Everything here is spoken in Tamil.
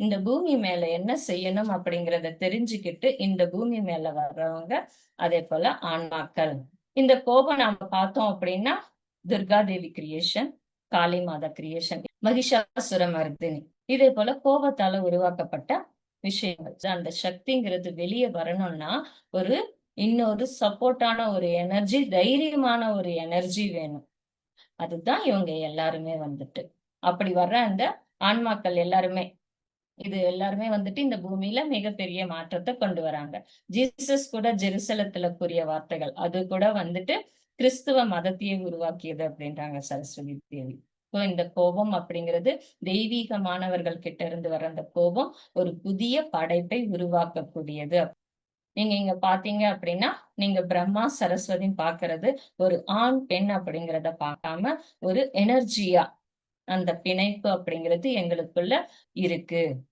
இந்த பூமி மேல என்ன செய்யணும் அப்படிங்கறத தெரிஞ்சுக்கிட்டு இந்த பூமி மேல வர்றவங்க அதே போல ஆன்மாக்கள். இந்த கோபம் நாம பார்த்தோம் அப்படின்னா துர்கா தேவி கிரியேஷன் காளி மாதா கிரியேஷன் மகிஷாசுர மர்தினி. இதே போல கோபத்தால உருவாக்கப்பட்ட விஷயங்கள். அந்த சக்திங்கிறது வெளியே வரணும்னா ஒரு இன்னொரு சப்போர்ட்டான ஒரு எனர்ஜி தைரியமான ஒரு எனர்ஜி வேணும். அதுதான் இவங்க எல்லாருமே வந்துட்டு. அப்படி வர்ற அந்த ஆன்மாக்கள் எல்லாருமே இது எல்லாருமே வந்துட்டு இந்த பூமியில மிகப்பெரிய மாற்றத்தை கொண்டு வராங்க. ஜீசஸ் கூட ஜெருசலத்துல கூறிய வார்த்தைகள் அது கூட வந்துட்டு கிறிஸ்துவ மதத்தையே உருவாக்கியது அப்படின்றாங்க சரஸ்வதி தேவி. இந்த கோபம் அப்படிங்கிறது தெய்வீகமானவர்கள் கிட்ட இருந்து வர அந்த கோபம் ஒரு புதிய படைப்பை உருவாக்கக்கூடியது. நீங்க இங்க பாத்தீங்க அப்படின்னா நீங்க பிரம்மா சரஸ்வதின்னு பாக்குறது ஒரு ஆண் பெண் அப்படிங்கிறத பார்க்காம ஒரு எனர்ஜியா அந்த பிணைப்பு அப்படிங்கிறது எங்களுக்குள்ள இருக்கு.